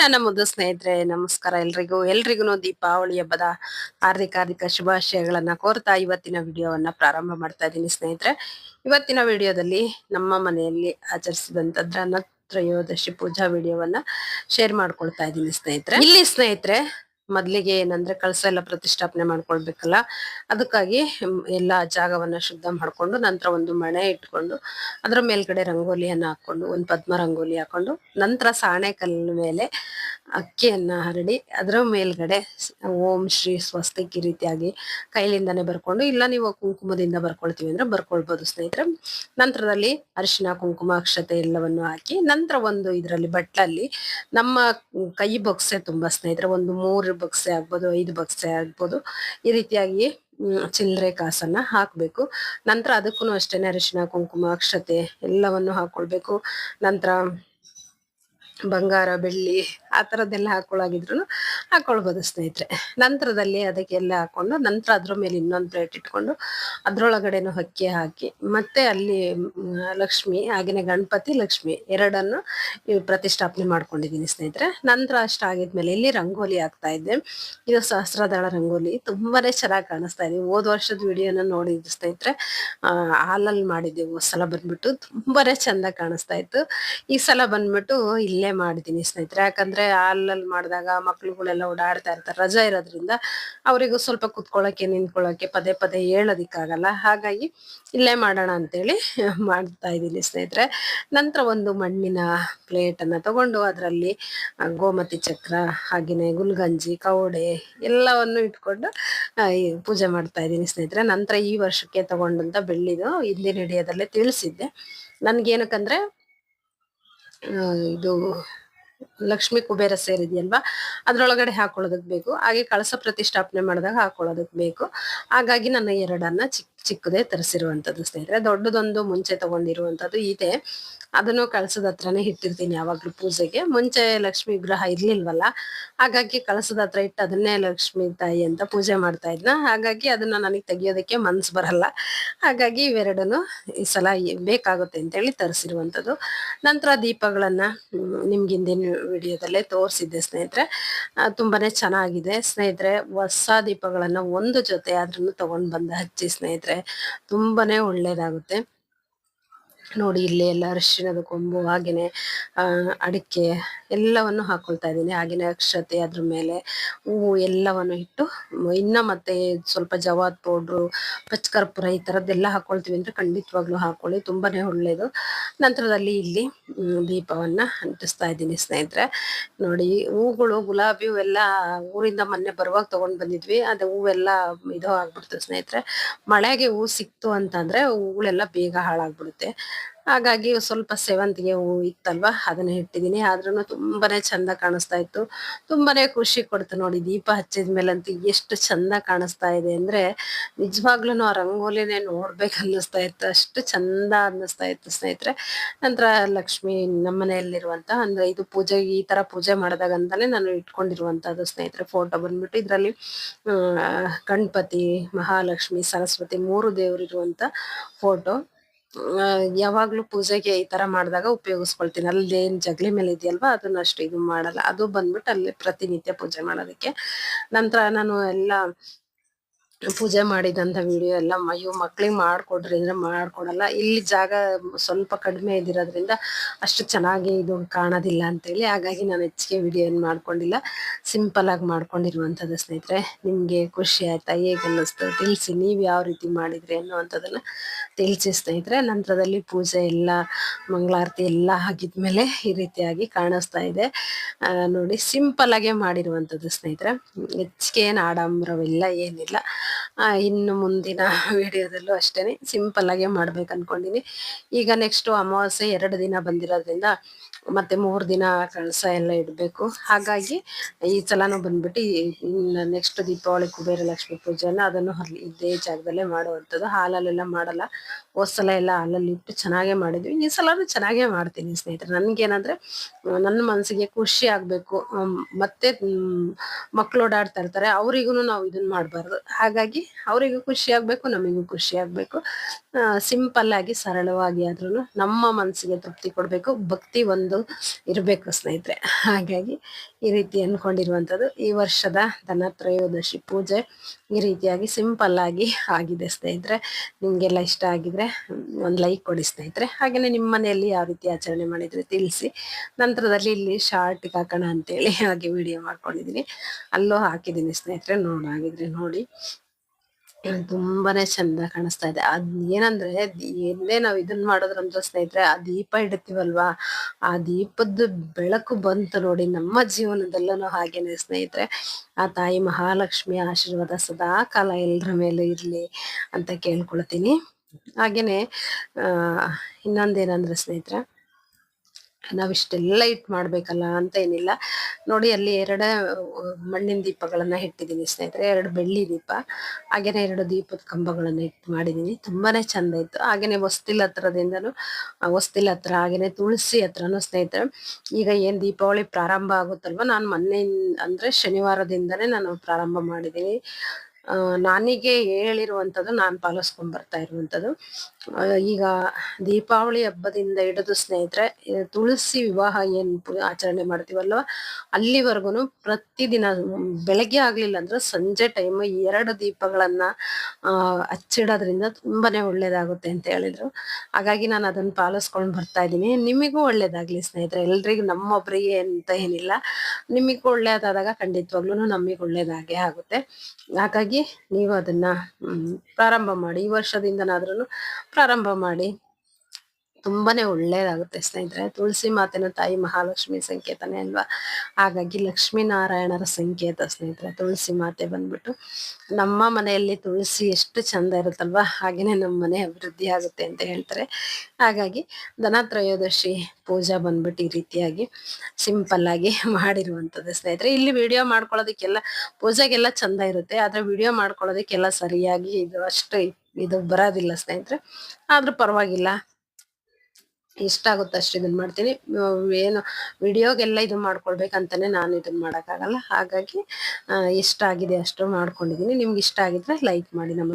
ನನ್ನ ಮುದ್ದು ಸ್ನೇಹಿತರೆ, ನಮಸ್ಕಾರ ಎಲ್ರಿಗೂ. ಎಲ್ರಿಗೂ ದೀಪಾವಳಿ ಹಬ್ಬದ ಹಾರ್ದಿಕ ಹಾರ್ದಿಕ ಶುಭಾಶಯಗಳನ್ನ ಕೋರ್ತಾ ಇವತ್ತಿನ ವಿಡಿಯೋವನ್ನ ಪ್ರಾರಂಭ ಮಾಡ್ತಾ ಇದ್ದೀನಿ ಸ್ನೇಹಿತರೆ. ಇವತ್ತಿನ ವಿಡಿಯೋದಲ್ಲಿ ನಮ್ಮ ಮನೆಯಲ್ಲಿ ಆಚರಿಸಿದಂತದ್ರ ತ್ರಯೋದಶಿ ಪೂಜಾ ವಿಡಿಯೋವನ್ನ ಶೇರ್ ಮಾಡ್ಕೊಳ್ತಾ ಇದ್ದೀನಿ ಸ್ನೇಹಿತರೆ. ಇಲ್ಲಿ ಸ್ನೇಹಿತರೆ ಮೊದ್ಲಿಗೆ ಏನಂದ್ರೆ ಕಳಸ ಎಲ್ಲ ಪ್ರತಿಷ್ಠಾಪನೆ ಮಾಡ್ಕೊಳ್ಬೇಕಲ್ಲ, ಅದಕ್ಕಾಗಿ ಎಲ್ಲ ಜಾಗವನ್ನ ಶುದ್ಧ ಮಾಡ್ಕೊಂಡು ನಂತರ ಒಂದು ಮಣೆ ಇಟ್ಕೊಂಡು ಅದರ ಮೇಲ್ಗಡೆ ರಂಗೋಲಿಯನ್ನ ಹಾಕೊಂಡು, ಒಂದು ಪದ್ಮ ರಂಗೋಲಿ ಹಾಕೊಂಡು, ನಂತರ ಸಾಣೆ ಕಲ್ಲಿನ ಮೇಲೆ ಅಕ್ಕಿಯನ್ನ ಹರಡಿ ಅದರ ಮೇಲ್ಗಡೆ ಓಂ ಶ್ರೀ ಸ್ವಸ್ತಿಕ್ ರೀತಿಯಾಗಿ ಕೈಲಿಂದಾನೆ ಬರ್ಕೊಂಡು, ಇಲ್ಲ ನೀವು ಕುಂಕುಮದಿಂದ ಬರ್ಕೊಳ್ತೀವಿ ಅಂದ್ರೆ ಬರ್ಕೊಳ್ಬಹುದು ಸ್ನೇಹಿತರೆ. ನಂತರದಲ್ಲಿ ಅರಿಶಿನ ಕುಂಕುಮ, ಅಕ್ಷತೆ ಎಲ್ಲವನ್ನು ಹಾಕಿ ನಂತರ ಒಂದು ಇದರಲ್ಲಿ ಬಟ್ಲಲ್ಲಿ ನಮ್ಮ ಕೈ ಬೊಕ್ಸೆ ತುಂಬಾ ಸ್ನೇಹಿತರೆ, ಒಂದು ಮೂರು ಬೊಕ್ಸೆ ಆಗ್ಬೋದು, ಐದು ಬಕ್ಸೆ ಆಗ್ಬೋದು, ಈ ರೀತಿಯಾಗಿ ಚಿಲ್ಲರೆ ಕಾಸನ್ನ ಹಾಕಬೇಕು. ನಂತರ ಅದಕ್ಕೂ ಅಷ್ಟೇನೆ ಅರಿಶಿನ ಕುಂಕುಮ, ಅಕ್ಷತೆ ಎಲ್ಲವನ್ನು ಹಾಕೊಳ್ಬೇಕು. ನಂತರ ಬಂಗಾರ, ಬೆಳ್ಳಿ ಆ ಥರದ್ದೆಲ್ಲ ಹಾಕೊಳ್ಳಾಗಿದ್ರು ಹಾಕೊಳ್ಬೋದು ಸ್ನೇಹಿತರೆ. ನಂತರದಲ್ಲಿ ಅದಕ್ಕೆಲ್ಲ ಹಾಕೊಂಡು ನಂತರ ಅದ್ರ ಮೇಲೆ ಇನ್ನೊಂದು ಪ್ಲೇಟ್ ಇಟ್ಕೊಂಡು ಅದರೊಳಗಡೆನೂ ಅಕ್ಕಿ ಹಾಕಿ ಮತ್ತೆ ಅಲ್ಲಿ ಲಕ್ಷ್ಮಿ ಹಾಗೆಯೇ ಗಣಪತಿ, ಲಕ್ಷ್ಮಿ ಎರಡನ್ನು ಪ್ರತಿಷ್ಠಾಪನೆ ಮಾಡ್ಕೊಂಡಿದ್ದೀನಿ ಸ್ನೇಹಿತರೆ. ನಂತರ ಅಷ್ಟಾಗಿದ್ಮೇಲೆ ಇಲ್ಲಿ ರಂಗೋಲಿ ಹಾಕ್ತಾ ಇದ್ದೆ. ಇದು ಸಹಸ್ರದಳ ರಂಗೋಲಿ. ತುಂಬಾನೇ ಚೆನ್ನಾಗಿ ಕಾಣಿಸ್ತಾ ಇದೆ. ಹೋದ ವರ್ಷದ ವಿಡಿಯೋನ ನೋಡಿದ್ದು ಸ್ನೇಹಿತರೆ ಹಾಲಲ್ಲಿ ಮಾಡಿದ್ದೆವು. ಸಲ ಬಂದ್ಬಿಟ್ಟು ತುಂಬಾನೇ ಚೆಂದ ಕಾಣಿಸ್ತಾ ಇತ್ತು. ಈ ಸಲ ಬಂದ್ಬಿಟ್ಟು ಇಲ್ಲೇ ಮಾಡಿದ್ದೀನಿ ಸ್ನೇಹಿತರೆ. ಯಾಕಂದ್ರೆ ಹಾಲಲ್ಲಿ ಮಾಡಿದಾಗ ಮಕ್ಳುಗಳೆಲ್ಲ ಓಡಾಡ್ತಾ ಇರ್ತಾರೆ, ರಜಾ ಇರೋದ್ರಿಂದ ಅವರಿಗೂ ಸ್ವಲ್ಪ ಕುತ್ಕೊಳ್ಳೋಕೆ ನಿಂತ್ಕೊಳ್ಳೋಕೆ ಪದೇ ಪದೇ ಹೇಳೋದಿಕ್ಕಾಗಲ್ಲ. ಹಾಗಾಗಿ ಇಲ್ಲೇ ಮಾಡೋಣ ಅಂತೇಳಿ ಮಾಡ್ತಾ ಇದ್ದೀನಿ ಸ್ನೇಹಿತರೆ. ನಂತರ ಒಂದು ಮಣ್ಣಿನ ಪ್ಲೇಟನ್ನು ತಗೊಂಡು ಅದರಲ್ಲಿ ಗೋಮತಿ ಚಕ್ರ ಹಾಗೆಯೇ ಗುಲ್ಗಂಜಿ, ಕವಡೆ ಎಲ್ಲವನ್ನು ಇಟ್ಕೊಂಡು ಪೂಜೆ ಮಾಡ್ತಾ ಇದ್ದೀನಿ ಸ್ನೇಹಿತರೆ. ನಂತರ ಈ ವರ್ಷಕ್ಕೆ ತಗೊಂಡಂತ ಬೆಳ್ಳಿದು ಹಿಂದಿನ ಹಿಡಿಯೋದಲ್ಲೇ ತಿಳಿಸಿದ್ದೆ. ನನ್ಗೇನಕ್ಕಂದ್ರೆ ಆ, ಇದು ಲಕ್ಷ್ಮಿ ಕುಬೇರ ಸೇರಿದೆಯಲ್ವಾ? ಅದ್ರೊಳಗಡೆ ಹಾಕೊಳ್ಳೋದಕ್ ಬೇಕು. ಹಾಗೆ ಕಳಸ ಪ್ರತಿಷ್ಠಾಪನೆ ಮಾಡಿದಾಗ ಹಾಕೊಳ್ಳೋದಕ್ ಬೇಕು. ಹಾಗಾಗಿ ನನ್ನ ಎರಡನ್ನ ಚಿಕ್ಕ ಚಿಕ್ಕದೇ ತರಿಸಿರುವಂಥದ್ದು ಸ್ನೇಹಿತರೆ. ದೊಡ್ಡದೊಂದು ಮುಂಚೆ ತಗೊಂಡಿರುವಂತದ್ದು ಇದೆ. ಅದನ್ನು ಕಳಸದ ಹತ್ರನೇ ಇಟ್ಟಿರ್ತೀನಿ ಯಾವಾಗ್ಲೂ ಪೂಜೆಗೆ. ಮುಂಚೆ ಲಕ್ಷ್ಮಿ ವಿಗ್ರಹ ಇರ್ಲಿಲ್ವಲ್ಲ? ಹಾಗಾಗಿ ಕಳಸದ ಹತ್ರ ಇಟ್ಟು ಅದನ್ನೇ ಲಕ್ಷ್ಮಿ ತಾಯಿ ಅಂತ ಪೂಜೆ ಮಾಡ್ತಾ ಇದ್ನ. ಹಾಗಾಗಿ ಅದನ್ನ ನನಗೆ ತೆಗಿಯೋದಕ್ಕೆ ಮನ್ಸು ಬರಲ್ಲ. ಹಾಗಾಗಿ ಇವೆರಡನ್ನು ಈ ಸಲ ಬೇಕಾಗುತ್ತೆ ಅಂತೇಳಿ ತರಿಸಿರುವಂಥದ್ದು. ನಂತರ ದೀಪಗಳನ್ನ ನಿಮ್ಗಿಂದ ನಿಮ್ಗೆ ಹಿಂದಿನ ವಿಡಿಯೋದಲ್ಲೇ ತೋರಿಸಿದ್ದೆ ಸ್ನೇಹಿತರೆ. ತುಂಬಾ ಚೆನ್ನಾಗಿದೆ. ಸ್ನೇಹಿತರೆ, ಹೊಸ ದೀಪಗಳನ್ನು ಒಂದು ಜೊತೆ ಆದ್ರೂ ತೊಗೊಂಡು ಬಂದು ಹಚ್ಚಿ ಸ್ನೇಹಿತರೆ. ತುಂಬಾ ಒಳ್ಳೇದಾಗುತ್ತೆ. ನೋಡಿ ಇಲ್ಲಿ ಎಲ್ಲ ಅರಿಶಿಣದ ಕೊಂಬು, ಹಾಗೇನೆ, ಆ, ಅಡಿಕೆ ಎಲ್ಲವನ್ನು ಹಾಕೊಳ್ತಾ ಇದ್ದೀನಿ. ಹಾಗೇನೆ ಅಕ್ಷತೆ ಅದ್ರ ಮೇಲೆ ಹೂವು ಎಲ್ಲವನ್ನು ಇಟ್ಟು, ಇನ್ನ ಮತ್ತೆ ಸ್ವಲ್ಪ ಜವಾದ್ ಪೌಡ್ರು, ಪಚ್ಕರ್ಪುರ ಈ ತರದ್ದೆಲ್ಲ ಹಾಕೊಳ್ತೀವಿ ಅಂದ್ರೆ ಖಂಡಿತವಾಗ್ಲೂ ಹಾಕೊಳ್ಳಿ. ತುಂಬಾನೇ ಒಳ್ಳೇದು ನಂತರದಲ್ಲಿ ಇಲ್ಲಿ ದೀಪವನ್ನ ಅಂಟಿಸ್ತಾ ಇದ್ದೀನಿ ಸ್ನೇಹಿತರೆ. ನೋಡಿ, ಹೂಗಳು, ಗುಲಾಬಿ ಹೂವೆಲ್ಲ ಊರಿಂದ ಮೊನ್ನೆ ಬರುವಾಗ ತಗೊಂಡ್ ಬಂದಿದ್ವಿ. ಅದು ಹೂವೆಲ್ಲ ಇದು ಆಗ್ಬಿಡ್ತು ಸ್ನೇಹಿತರೆ. ಮಳೆಗೆ ಹೂ ಸಿಕ್ತು ಅಂತಂದ್ರೆ ಹೂಗಳೆಲ್ಲ ಬೇಗ ಹಾಳಾಗ್ಬಿಡುತ್ತೆ. ಹಾಗಾಗಿ ಸ್ವಲ್ಪ ಸೇವಂತಿಗೆ ಹೂ ಇತ್ತಲ್ವಾ? ಅದನ್ನ ಇಟ್ಟಿದ್ದೀನಿ. ಆದ್ರೂ ತುಂಬಾನೇ ಚಂದ ಕಾಣಿಸ್ತಾ ಇತ್ತು. ತುಂಬಾನೇ ಖುಷಿ ಕೊಡ್ತು ನೋಡಿ, ದೀಪ ಹಚ್ಚಿದ ಮೇಲಂತೂ ಎಷ್ಟು ಚಂದ ಕಾಣಿಸ್ತಾ ಇದೆ ಅಂದ್ರೆ ನಿಜವಾಗ್ಲೂ ಆ ರಂಗೋಲಿನೇ ನೋಡ್ಬೇಕು ಅನ್ನಿಸ್ತಾ ಇತ್ತು. ಅಷ್ಟು ಚಂದ ಅನ್ನಿಸ್ತಾ ಇತ್ತು ಸ್ನೇಹಿತರೆ. ನಂತರ ಲಕ್ಷ್ಮಿ ನಮ್ಮನೆಯಲ್ಲಿರುವಂತ ಅಂದ್ರೆ ಇದು ಪೂಜೆ, ಈ ತರ ಪೂಜೆ ಮಾಡಿದಾಗ ಅಂತಾನೆ ನಾನು ಇಟ್ಕೊಂಡಿರುವಂತದ್ದು ಸ್ನೇಹಿತರೆ ಫೋಟೋ ಬಂದ್ಬಿಟ್ಟು ಇದರಲ್ಲಿ ಗಣಪತಿ, ಮಹಾಲಕ್ಷ್ಮಿ, ಸರಸ್ವತಿ ಮೂರು ದೇವರಿರುವಂಥ ಫೋಟೋ. ಯಾವಾಗ್ಲೂ ಪೂಜೆಗೆ ಈ ತರ ಮಾಡಿದಾಗ ಉಪಯೋಗಿಸ್ಕೊಳ್ತೀನಿ. ಅಲ್ಲಿ ಏನ್ ಜಗಲಿ ಮೇಲೆ ಇದೆಯಲ್ವಾ, ಅದನ್ನ ಅಷ್ಟು ಇದು ಮಾಡಲ್ಲ. ಅದು ಬಂದ್ಬಿಟ್ಟು ಅಲ್ಲಿ ಪ್ರತಿನಿತ್ಯ ಪೂಜೆ ಮಾಡೋದಕ್ಕೆ. ನಂತರ ನಾನು ಎಲ್ಲ ಪೂಜೆ ಮಾಡಿದಂತ ವಿಡಿಯೋ ಎಲ್ಲ ಅಯ್ಯೋ ಮಕ್ಳಿಗೆ ಮಾಡಿಕೊಡ್ರಿ ಅಂದ್ರೆ ಮಾಡ್ಕೊಡಲ್ಲ. ಇಲ್ಲಿ ಜಾಗ ಸ್ವಲ್ಪ ಕಡಿಮೆ ಇದಿರೋದ್ರಿಂದ ಅಷ್ಟು ಚೆನ್ನಾಗಿ ಇದು ಕಾಣೋದಿಲ್ಲ ಅಂತೇಳಿ ಹಾಗಾಗಿ ನಾನು ಹೆಚ್ಚಿಗೆ ವಿಡಿಯೋ ಏನು ಮಾಡ್ಕೊಂಡಿಲ್ಲ. ಸಿಂಪಲ್ ಆಗಿ ಮಾಡ್ಕೊಂಡಿರುವಂಥದ್ದು ಸ್ನೇಹಿತರೆ, ನಿಮಗೆ ಖುಷಿ ಆಯ್ತಾ? ಹೇಗೆ ಅನ್ನಿಸ್ತು? ತಿಳಿಸಿ, ನೀವು ಯಾವ ರೀತಿ ಮಾಡಿದ್ರಿ ಅನ್ನುವಂಥದ್ದನ್ನು ತಿಳಿಸಿ ಸ್ನೇಹಿತರೆ. ನಂತರದಲ್ಲಿ ಪೂಜೆ ಎಲ್ಲ, ಮಂಗಳಾರತಿ ಎಲ್ಲ ಆಗಿದ್ಮೇಲೆ ಈ ರೀತಿಯಾಗಿ ಕಾಣಿಸ್ತಾ ಇದೆ. ನೋಡಿ ಆಗೇ ಮಾಡಿರುವಂಥದ್ದು ಸ್ನೇಹಿತರೆ. ಹೆಚ್ಚಿಗೆ ಏನು ಆಡಂಬರವಿಲ್ಲ, ಏನಿಲ್ಲ. ಇನ್ನು ಮುಂದಿನ ವಿಡಿಯೋದಲ್ಲೂ ಅಷ್ಟೇ ಸಿಂಪಲ್ ಆಗಿ ಮಾಡ್ಬೇಕು ಅನ್ಕೊಂಡಿನಿ. ಈಗ ನೆಕ್ಸ್ಟ್ ಅಮಾವಾಸ್ಯೆ ಎರಡು ದಿನ ಬಂದಿರೋದ್ರಿಂದ ಮತ್ತೆ ಮೂರು ದಿನ ಕಳಸ ಎಲ್ಲ ಇಡಬೇಕು. ಹಾಗಾಗಿ ಈ ಸಲನೂ ಬಂದ್ಬಿಟ್ಟು ನೆಕ್ಸ್ಟ್ ದೀಪಾವಳಿ ಕುಬೇರ ಲಕ್ಷ್ಮಿ ಪೂಜೆನ ಅದನ್ನು ಅಲ್ಲಿ ಇದೇ ಜಾಗದಲ್ಲೇ ಮಾಡುವಂಥದ್ದು. ಹಾಲಲ್ಲೆಲ್ಲ ಮಾಡಲ್ಲ. ಹೋದ ಸಲ ಎಲ್ಲ ಹಾಲಲ್ಲಿ ಇಟ್ಟು ಚೆನ್ನಾಗೇ ಮಾಡಿದ್ವಿ. ಈ ಸಲನೂ ಚೆನ್ನಾಗೇ ಮಾಡ್ತೀನಿ ಸ್ನೇಹಿತರೆ. ನನ್ಗೇನಂದ್ರೆ, ನನ್ನ ಮನಸ್ಸಿಗೆ ಖುಷಿ ಆಗ್ಬೇಕು. ಮತ್ತೆ ಮಕ್ಕಳು ಓಡಾಡ್ತಾ ಇರ್ತಾರೆ. ಅವರಿಗೂ ನಾವು ಇದನ್ನ ಮಾಡಬಾರ್ದು. ಹಾಗಾಗಿ ಹಾಗಾಗಿ ಅವರಿಗೂ ಖುಷಿ ಆಗ್ಬೇಕು, ನಮಗೂ ಖುಷಿ ಆಗ್ಬೇಕು. ಸಿಂಪಲ್ ಆಗಿ, ಸರಳವಾಗಿ ಆದ್ರೂ ನಮ್ಮ ಮನಸ್ಸಿಗೆ ತೃಪ್ತಿ ಕೊಡಬೇಕು, ಭಕ್ತಿ ಒಂದು ಇರಬೇಕು ಸ್ನೇಹಿತರೆ. ಹಾಗಾಗಿ ಈ ರೀತಿ ಅನ್ಕೊಂಡಿರುವಂಥದ್ದು, ಈ ವರ್ಷದ ಧನತ್ರಯೋದಶಿ ಪೂಜೆ ಈ ರೀತಿಯಾಗಿ ಸಿಂಪಲ್ ಆಗಿ ಆಗಿದೆ ಸ್ನೇಹಿತರೆ. ನಿಮಗೆಲ್ಲ ಇಷ್ಟ ಆಗಿದ್ರೆ ಒಂದು ಲೈಕ್ ಕೊಡಿ ಸ್ನೇಹಿತರೆ. ಹಾಗೆಯೇ ನಿಮ್ಮ ಮನೆಯಲ್ಲಿ ಯಾವ ರೀತಿ ಆಚರಣೆ ಮಾಡಿದ್ರೆ ತಿಳಿಸಿ. ನಂತರದಲ್ಲಿ ಇಲ್ಲಿ ಶಾರ್ಟ್ ಹಾಕೋಣ ಅಂತೇಳಿ ಹಾಗೆ ವಿಡಿಯೋ ಮಾಡ್ಕೊಂಡಿದ್ದೀನಿ. ಅಲ್ಲೂ ಹಾಕಿದ್ದೀನಿ ಸ್ನೇಹಿತರೆ ನೋಡಾಗಿದ್ರೆ ನೋಡಿ. ತುಂಬಾನೇ ಚಂದ ಕಾಣಿಸ್ತಾ ಇದೆ. ಅದ್ ಏನಂದ್ರೆ ಎಲ್ಲೇ ನಾವ್ ಇದನ್ ಮಾಡೋದ್ರಂತ ಸ್ನೇಹಿತರೆ, ಆ ದೀಪ ಇಡ್ತೀವಲ್ವಾ? ಆ ದೀಪದ ಬೆಳಕು ಬಂತು ನೋಡಿ ನಮ್ಮ ಜೀವನದಲ್ಲೂ ಹಾಗೇನೆ ಸ್ನೇಹಿತರೆ. ಆ ತಾಯಿ ಮಹಾಲಕ್ಷ್ಮಿ ಆಶೀರ್ವಾದ ಸದಾ ಕಾಲ ಎಲ್ಲರ ಮೇಲೆ ಇರ್ಲಿ ಅಂತ ಕೇಳ್ಕೊಳ್ತೀನಿ. ಹಾಗೇನೆ, ಆ, ಇನ್ನೊಂದೇನಂದ್ರೆ ಸ್ನೇಹಿತರೆ ನಾವಿಷ್ಟೆಲ್ಲ ಇಟ್ಟು ಮಾಡ್ಬೇಕಲ್ಲ ಅಂತ ಏನಿಲ್ಲ. ನೋಡಿ ಅಲ್ಲಿ ಎರಡು ಮಣ್ಣಿನ ದೀಪಗಳನ್ನ ಇಟ್ಟಿದ್ದೀನಿ ಸ್ನೇಹಿತರೆ. ಎರಡು ಬೆಳ್ಳಿ ದೀಪ, ಹಾಗೇನೆ ಎರಡು ದೀಪದ ಕಂಬಗಳನ್ನ ಇಟ್ಟು ಮಾಡಿದ್ದೀನಿ. ತುಂಬಾನೇ ಚಂದ ಇತ್ತು. ಹಾಗೇನೆ ಹೊಸ್ತಿಲ್ ಹತ್ರದಿಂದನು ಹೊಸ್ತಿಲ್ ಹತ್ರ, ಹಾಗೇನೆ ತುಳಸಿ ಹತ್ರನು ಸ್ನೇಹಿತರೆ, ಈಗ ಏನ್ ದೀಪಾವಳಿ ಪ್ರಾರಂಭ ಆಗುತ್ತಲ್ವ, ನಾನು ಮೊನ್ನೆ ಅಂದ್ರೆ ಶನಿವಾರದಿಂದನೇ ನಾನು ಪ್ರಾರಂಭ ಮಾಡಿದ್ದೀನಿ. ನಾನಿಗೆ ಹೇಳಿರುವಂಥದ್ದು ನಾನು ಪಾಲಿಸ್ಕೊಂಡ್ ಬರ್ತಾ ಇರುವಂಥದ್ದು. ಈಗ ದೀಪಾವಳಿ ಹಬ್ಬದಿಂದ ಹಿಡಿದು ಸ್ನೇಹಿತರೆ ತುಳಸಿ ವಿವಾಹ ಏನ್ ಆಚರಣೆ ಮಾಡ್ತೀವಲ್ವ? ಅಲ್ಲಿವರೆಗೂ ಪ್ರತಿದಿನ ಬೆಳಗ್ಗೆ ಆಗ್ಲಿಲ್ಲ ಅಂದ್ರೆ ಸಂಜೆ ಟೈಮ್ ಎರಡು ದೀಪಗಳನ್ನ ಹಚ್ಚಿಡೋದ್ರಿಂದ ತುಂಬಾನೇ ಒಳ್ಳೇದಾಗುತ್ತೆ ಅಂತ ಹೇಳಿದ್ರು. ಹಾಗಾಗಿ ನಾನು ಅದನ್ನ ಪಾಲಿಸ್ಕೊಂಡು ಬರ್ತಾ ಇದ್ದೀನಿ. ನಿಮಗೂ ಒಳ್ಳೇದಾಗ್ಲಿ ಸ್ನೇಹಿತರೆ. ಎಲ್ರಿಗೂ ನಮ್ಮೊಬ್ರಿಗೆ ಅಂತ ಏನಿಲ್ಲ. ನಿಮಗೂ ಒಳ್ಳೇದಾದಾಗ ಖಂಡಿತವಾಗ್ಲೂ ನಮಗೆ ಒಳ್ಳೇದಾಗೆ ಆಗುತ್ತೆ. ಹಾಗಾಗಿ ನೀವು ಅದನ್ನ ಪ್ರಾರಂಭ ಮಾಡಿ ಈ ವರ್ಷದಿಂದನಾದ್ರೂ ಪ್ರಾರಂಭ ಮಾಡಿ. ತುಂಬಾನೇ ಒಳ್ಳೇದಾಗುತ್ತೆ ಸ್ನೇಹಿತರೆ. ತುಳಸಿ ಮಾತಿನ ತಾಯಿ ಮಹಾಲಕ್ಷ್ಮಿ ಸಂಕೇತನೇ ಅಲ್ವಾ? ಹಾಗಾಗಿ ಲಕ್ಷ್ಮೀನಾರಾಯಣರ ಸಂಕೇತ ಸ್ನೇಹಿತರೆ, ತುಳಸಿ ಮಾತೆ ಬಂದ್ಬಿಟ್ಟು. ನಮ್ಮ ಮನೆಯಲ್ಲಿ ತುಳಸಿ ಎಷ್ಟು ಚಂದ ಇರುತ್ತಲ್ವಾ? ಹಾಗೇನೆ ನಮ್ಮ ಮನೆ ಅಭಿವೃದ್ಧಿ ಆಗುತ್ತೆ ಅಂತ ಹೇಳ್ತಾರೆ. ಹಾಗಾಗಿ ಧನತ್ರಯೋದಶಿ ಪೂಜಾ ಬಂದ್ಬಿಟ್ಟು ಈ ರೀತಿಯಾಗಿ ಸಿಂಪಲ್ ಆಗಿ ಮಾಡಿರುವಂಥದ್ದು ಸ್ನೇಹಿತರೆ. ಇಲ್ಲಿ ವಿಡಿಯೋ ಮಾಡ್ಕೊಳ್ಳೋದಕ್ಕೆಲ್ಲ ಪೂಜೆಗೆಲ್ಲ ಚಂದ ಇರುತ್ತೆ. ಆದ್ರೆ ವಿಡಿಯೋ ಮಾಡ್ಕೊಳ್ಳೋದಕ್ಕೆಲ್ಲ ಸರಿಯಾಗಿ ಇದು ಅಷ್ಟು ಇದು ಬರೋದಿಲ್ಲ ಸ್ನೇಹಿತರೆ. ಆದ್ರೂ ಪರವಾಗಿಲ್ಲ. ಇಷ್ಟ ಆಗುತ್ತೆ ಅಷ್ಟು ಇದನ್ನ ಮಾಡ್ತೀನಿ. ಏನು ವಿಡಿಯೋಗೆಲ್ಲ ಇದು ಮಾಡ್ಕೊಳ್ಬೇಕಂತಾನೆ ನಾನು ಇದನ್ನ ಮಾಡೋಕ್ಕಾಗಲ್ಲ. ಹಾಗಾಗಿ ಇಷ್ಟ ಆಗಿದೆ ಅಷ್ಟು ಮಾಡ್ಕೊಂಡಿದ್ದೀನಿ. ನಿಮ್ಗೆ ಇಷ್ಟ ಆಗಿದ್ರೆ ಲೈಕ್ ಮಾಡಿ ನಮ್ಮ